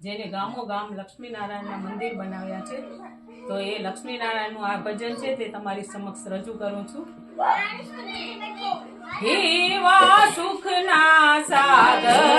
જેને ગામો ગામ લક્ષ્મીનારાયણના મંદિર બનાવ્યા છે. તો એ લક્ષ્મીનારાયણનું આ ભજન છે તે તમારી સમક્ષ રજૂ કરું છું. હેવા સુખના સાગર